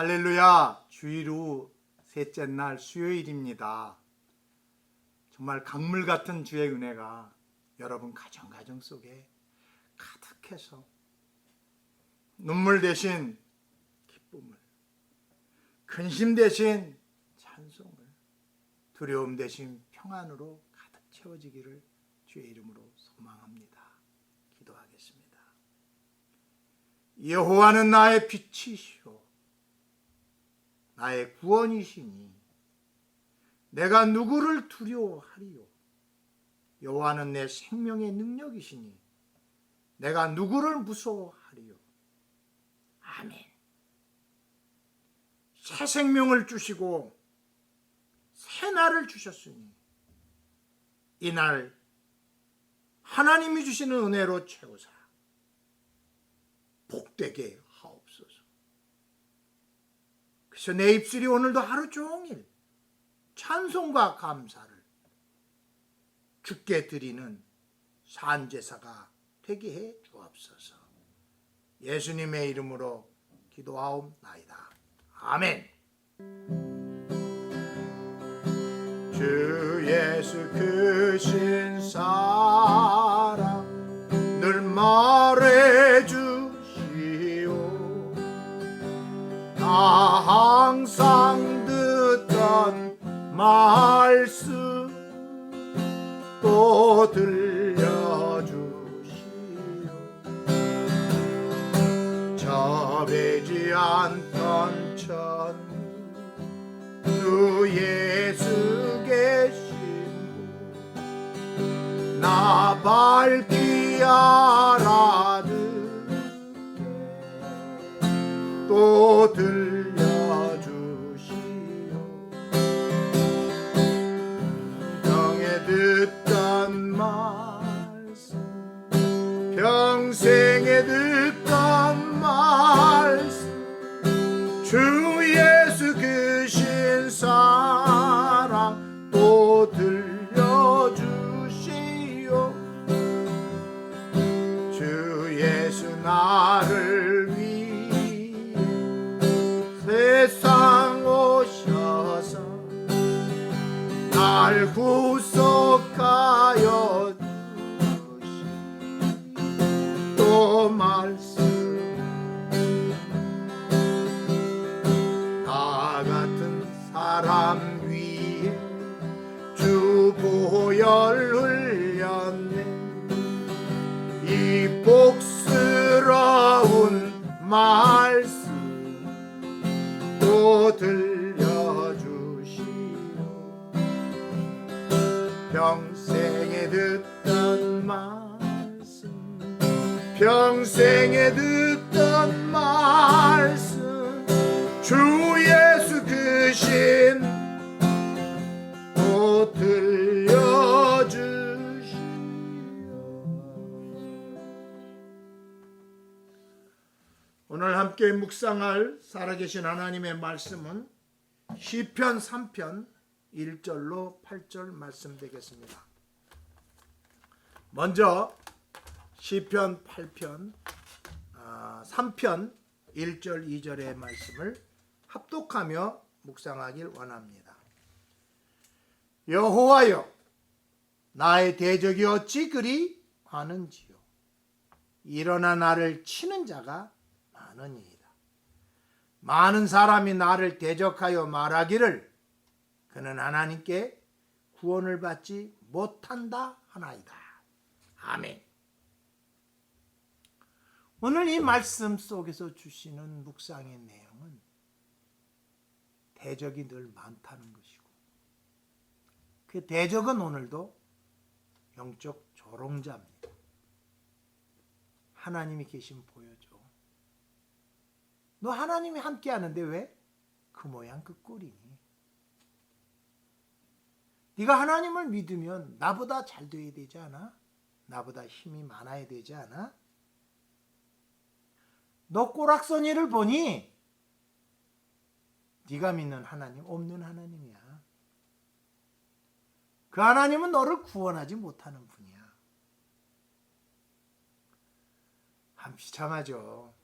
할렐루야 주일 후 셋째 날 수요일입니다. 정말 강물 같은 주의 은혜가 여러분 가정 가정 속에 가득해서 눈물 대신 기쁨을 근심 대신 찬송을 두려움 대신 평안으로 가득 채워지기를 주의 이름으로 소망합니다. 기도하겠습니다. 여호와는 나의 빛이시오 나의 구원이시니 내가 누구를 두려워하리요 여호와는 내 생명의 능력이시니 내가 누구를 무서워하리요 아멘 새 생명을 주시고 새 날을 주셨으니 이날 하나님이 주시는 은혜로 채우사 복되게. 그래서 내 입술이 오늘도 하루 종일 찬송과 감사를 주께 드리는 산제사가 되게 해 주옵소서. 예수님의 이름으로 기도하옵나이다. 아멘. 주 예수 크신 사랑 늘 말해 주시오 나 항상 듣던 말씀 또 들려주시오. 저배지 않던 천주 예수 계신 나 밝히 알아듣게. 또 들 사람 위에 주 보혈 흘렸네 이 복스러운 말씀 또 들려주시오. 평생에 듣던 말씀 평생에 듣던 말씀 주예 또 들려주시오 오늘 함께 묵상할 살아계신 하나님의 말씀은 시편 3편 1절로 8절 말씀 되겠습니다. 먼저 시편 8편 아, 3편 1절 2절의 말씀을 합독하며 묵상하길 원합니다. 여호와여 나의 대적이 어찌 그리 많은지요 일어나 나를 치는 자가 많으니이다. 많은 사람이 나를 대적하여 말하기를 그는 하나님께 구원을 받지 못한다 하나이다. 아멘. 오늘 이 말씀 속에서 주시는 묵상의 내용은 대적이 늘 많다는 것이고 그 대적은 오늘도 영적 조롱자입니다. 하나님이 계신 보여줘. 너 하나님이 함께 하는데 왜 그 모양 그 꼴이니? 네가 하나님을 믿으면 나보다 잘 돼야 되지 않아? 나보다 힘이 많아야 되지 않아? 너 꼬락서니를 보니 네가 믿는 하나님 없는 하나님이야. 그 하나님은 너를 구원하지 못하는 분이야. 참 비참하죠.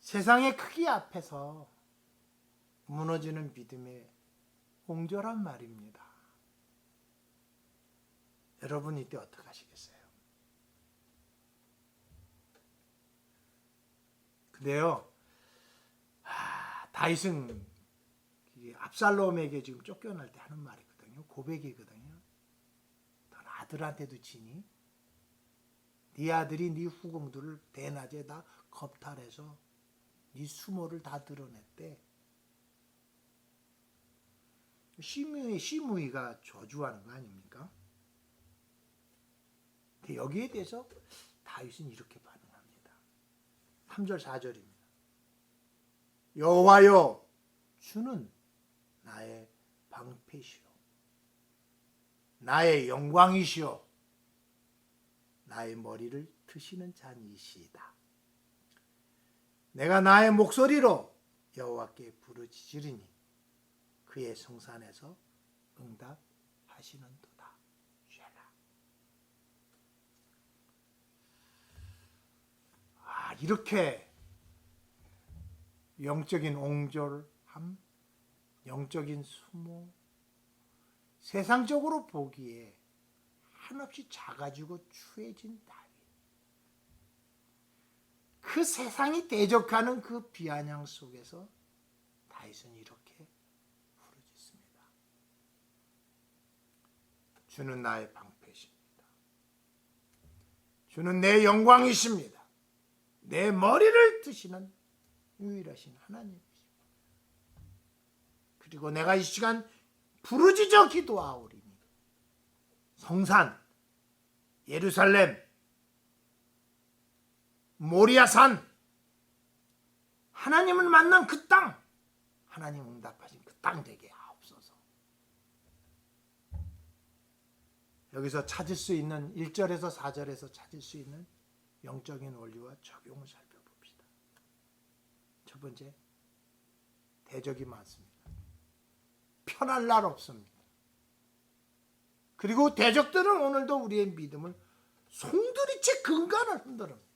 세상의 크기 앞에서 무너지는 믿음의 옹졸한 말입니다. 여러분 이때 어떻게 하시겠어요? 근데요, 아, 다윗은 이 압살롬에게 지금 쫓겨날 때 하는 말이거든요. 고백이거든요. 넌 아들한테도 지니? 네 아들이 네 후궁들을 대낮에 다 겁탈해서 네 수모를 다 드러냈대. 시무이, 시무이가 저주하는 거 아닙니까? 여기에 대해서 다윗은 이렇게 반응합니다. 3절 4절입니다. 여호와여 주는 나의 방패시오 나의 영광이시오 나의 머리를 트시는 자니시다. 내가 나의 목소리로 여호와께 부르짖으리니 그의 성산에서 응답하시는도다. 쉐라. 아 이렇게 영적인 옹졸함, 영적인 수모, 세상적으로 보기에 한없이 작아지고 추해진 다윗. 그 세상이 대적하는 그 비아냥 속에서 다윗은 이렇게 부르짖습니다. 주는 나의 방패십니다. 주는 내 영광이십니다. 내 머리를 드시는 유일하신 하나님이십니다. 그리고 내가 이 시간 부르짖어 기도하오리니 성산, 예루살렘, 모리아산, 하나님을 만난 그 땅, 하나님 응답하신 그 땅 되게 하옵소서. 여기서 찾을 수 있는 1절에서 4절에서 찾을 수 있는 영적인 원리와 적용을 살펴봅시다. 첫 번째, 대적이 많습니다. 편할 날 없습니다. 그리고 대적들은 오늘도 우리의 믿음을 송두리째 근간을 흔들합니다.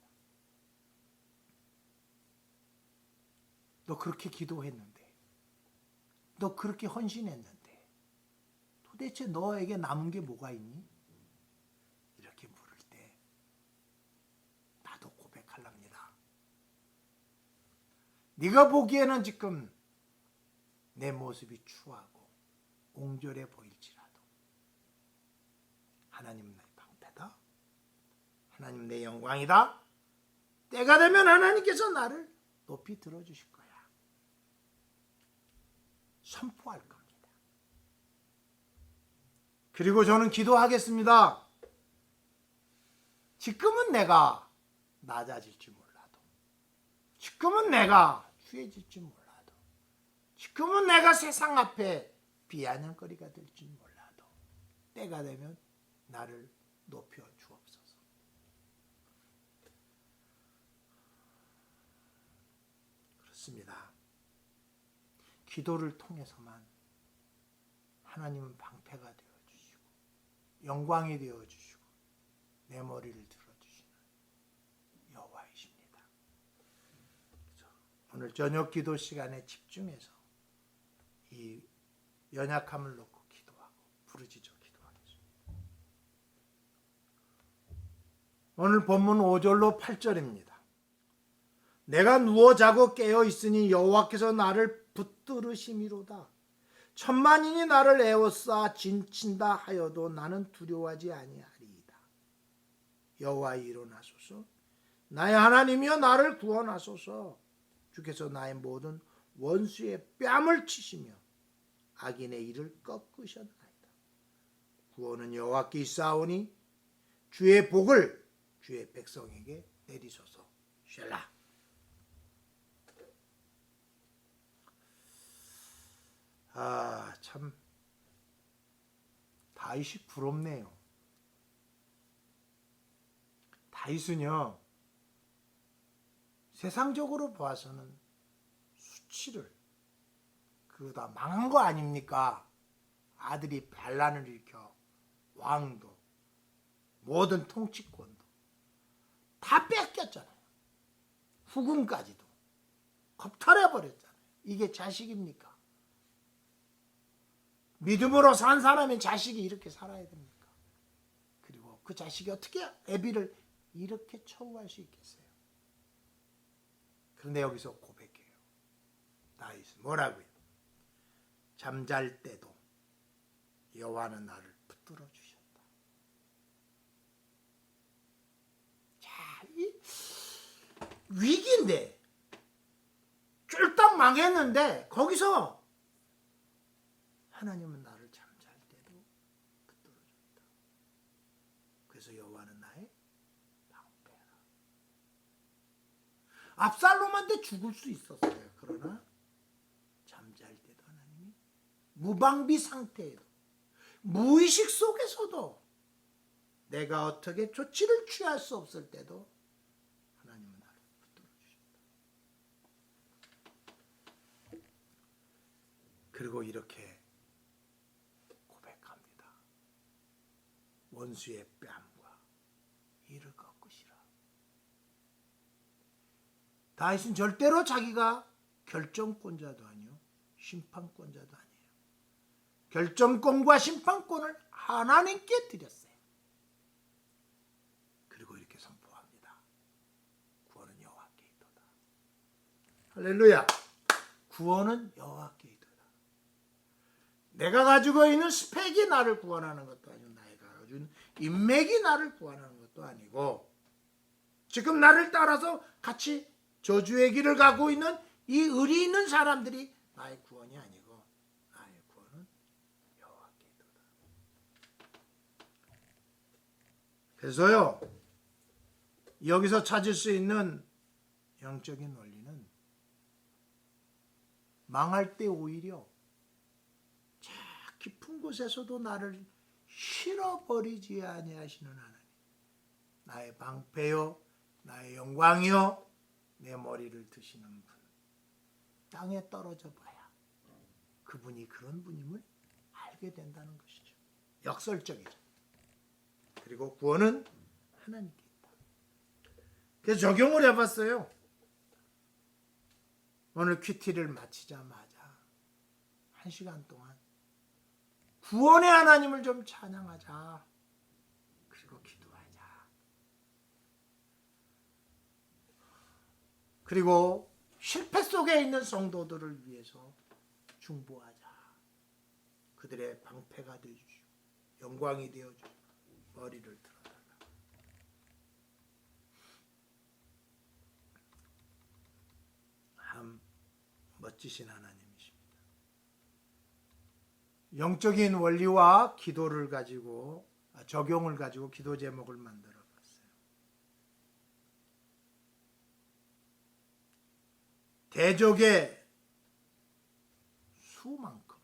너 그렇게 기도했는데, 너 그렇게 헌신했는데, 도대체 너에게 남은 게 뭐가 있니? 이렇게 물을 때, 나도 고백할랍니다. 네가 보기에는 지금 내 모습이 추하고 옹졸해 보일지라도 하나님 내 방패다. 하나님 내 영광이다. 때가 되면 하나님께서 나를 높이 들어주실 거야. 선포할 겁니다. 그리고 저는 기도하겠습니다. 지금은 내가 낮아질지 몰라도, 지금은 내가 취해질지 몰라도, 지금은 내가 세상 앞에 비아냥거리가 될지 몰라도, 때가 되면 나를 높여 주옵소서. 그렇습니다. 기도를 통해서만 하나님은 방패가 되어 주시고 영광이 되어 주시고 내 머리를 들어 주시는 여호와이십니다. 그래서 오늘 저녁 기도 시간에 집중해서 이 연약함을 놓고 기도하고 부르짖어 기도하겠습니다. 오늘 본문 5절로 8절입니다. 내가 누워 자고 깨어 있으니 여호와께서 나를 붙들으심이로다. 천만인이 나를 에워싸 진친다 하여도 나는 두려워하지 아니하리이다. 여호와 일어나소서. 나의 하나님이여 나를 구원하소서. 주께서 나의 모든 원수의 뺨을 치시며 악인의 일을 꺾으셨나이다. 구원은 여호와께 있사오니 주의 복을 주의 백성에게 내리소서. 샬라. 아, 참 다윗이 부럽네요. 다윗은요. 세상적으로 봐서는 수치를 그다 망한 거 아닙니까? 아들이 반란을 일으켜 왕도 모든 통치권도 다 뺏겼잖아요. 후궁까지도 겁탈해 버렸잖아요. 이게 자식입니까? 믿음으로 산 사람의 자식이 이렇게 살아야 됩니까? 그리고 그 자식이 어떻게 애비를 이렇게 처우할 수 있겠어요? 그런데 여기서 고백해요. 다윗은 뭐라고요? 잠잘 때도 여호와는 나를 붙들어 주셨다. 자, 이 위기인데 쫄딱 망했는데 거기서 하나님은 나를 잠잘 때도 붙들어 줬다. 그래서 여호와는 나의 방패라. 압살롬한테 죽을 수 있었어요. 그러나 잠잘 때도 하나님이 무방비 상태에도 무의식 속에서도 내가 어떻게 조치를 취할 수 없을 때도 하나님은 나를 붙들어 주셨다. 그리고 이렇게 고백합니다. 원수의 뺨과 이를 꺾으시라. 다윗은 절대로 자기가 결정권자도 아니요 심판권자도 아니에요. 결정권과 심판권을 하나님께 드렸어요. 그리고 이렇게 선포합니다. 구원은 여호와께 있도다. 할렐루야. 구원은 여호와께 있도다. 내가 가지고 있는 스펙이 나를 구원하는 것도 아니고 나이가 가지고 인맥이 나를 구원하는 것도 아니고 지금 나를 따라서 같이 저주의 길을 가고 있는 이 의리 있는 사람들이 나의 구원이 아니고 나의 구원은 여호와께 있도다. 그래서요 여기서 찾을 수 있는 영적인 원리는 망할 때 오히려 자 깊은 곳에서도 나를 실어버리지 아니하시는 하나님 나의 방패요 나의 영광이요 내 머리를 드시는 분. 땅에 떨어져 봐야 그분이 그런 분임을 알게 된다는 것이죠. 역설적이죠. 그리고 구원은 하나님께 있다. 그래서 적용을 해봤어요. 오늘 큐티를 마치자마자 한 시간 동안 구원의 하나님을 좀 찬양하자. 그리고 기도하자. 그리고 실패 속에 있는 성도들을 위해서 중보하자. 그들의 방패가 되어주시고 영광이 되어주시고 머리를 들어달라. 참 멋지신 하나님이십니다. 영적인 원리와 기도를 가지고 아, 적용을 가지고 기도 제목을 만들어 봤어요. 대적의 수만큼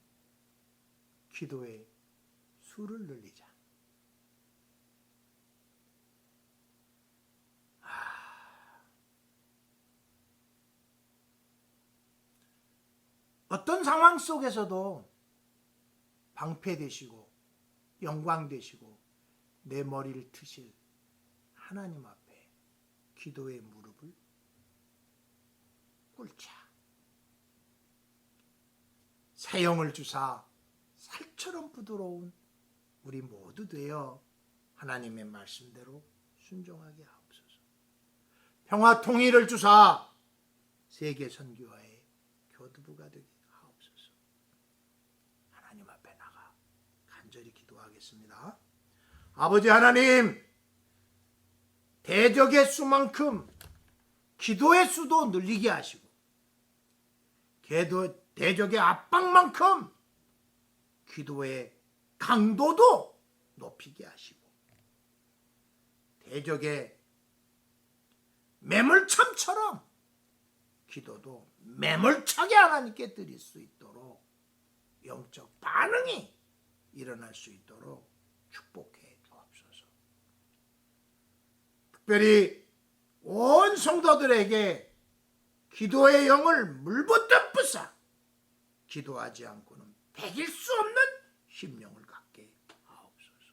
기도의 수를 늘리자. 어떤 상황 속에서도 방패 되시고 영광 되시고 내 머리를 트실 하나님 앞에 기도의 무 꿇자. 사형을 주사 살처럼 부드러운 우리 모두 되어 하나님의 말씀대로 순종하게 하옵소서. 평화 통일을 주사 세계 선교화의 교두부가 되게 하옵소서. 하나님 앞에 나가 간절히 기도하겠습니다. 아버지 하나님, 대적의 수만큼 기도의 수도 늘리게 하시고, 개도- 대적의 압박만큼 기도의 강도도 높이게 하시고, 대적의 매물참처럼 기도도 매몰차게 하나님께 드릴 수 있도록 영적 반응이 일어날 수 있도록 축복해 주옵소서. 특별히 온 성도들에게 기도의 영을 물붓듯 부사 기도하지 않고는 배길 수 없는 심령을 갖게 하옵소서.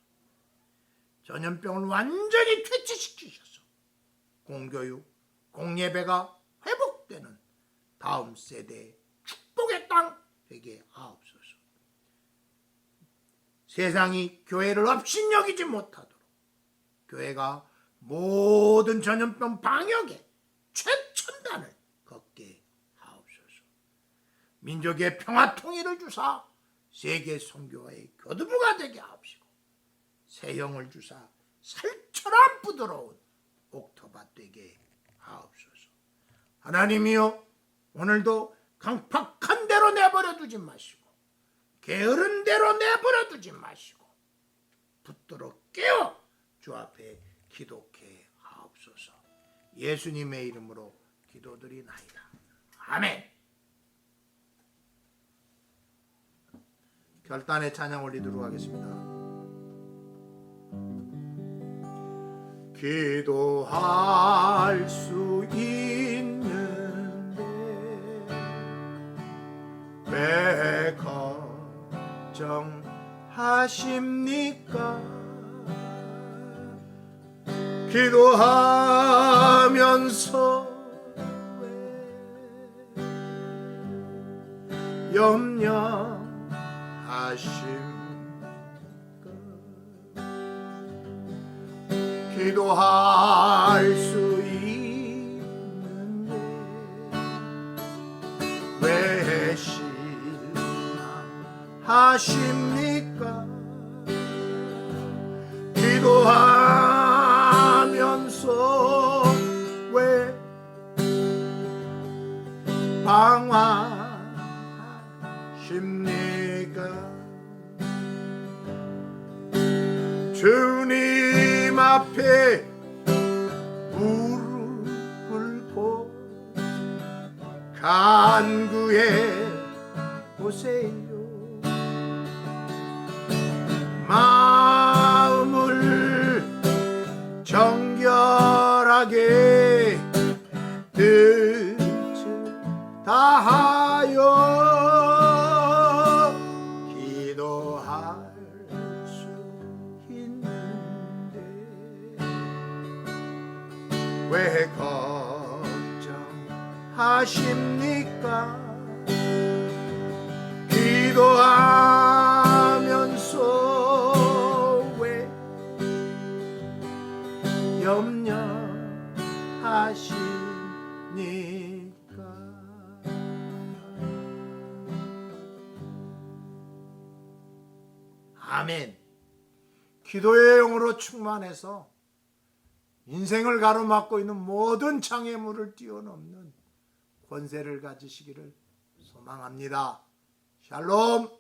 전염병을 완전히 퇴치시키셔서 공교육, 공예배가 회복되는 다음 세대 축복의 땅 되게 하옵소서. 세상이 교회를 업신여기지 못하도록 교회가 모든 전염병 방역에 최첨단을 걷게 하옵소서. 민족의 평화 통일을 주사 세계 선교와의 교두부가 되게 하옵시고 새 영을 주사 살처럼 부드러운 옥토밭 되게 하옵소서. 하나님이여 오늘도 강팍한 대로 내버려 두지 마시고 게으른 대로 내버려 두지 마시고 붙들어 깨어 주 앞에 기도케 하옵소서. 예수님의 이름으로 기도드리나이다. 아멘. 결단의 찬양 올리도록 하겠습니다. 기도할 수 있는데 왜 걱정하십니까? 기도하면서 왜 염 하십니까? 기도하면서 왜 방황하십니까? 주님 앞에 무릎 꿇고 간구해 보세요. 다하여 기도할 수 있는데 왜 걱정하십 기도의 영으로 충만해서 인생을 가로막고 있는 모든 장애물을 뛰어넘는 권세를 가지시기를 소망합니다. 샬롬.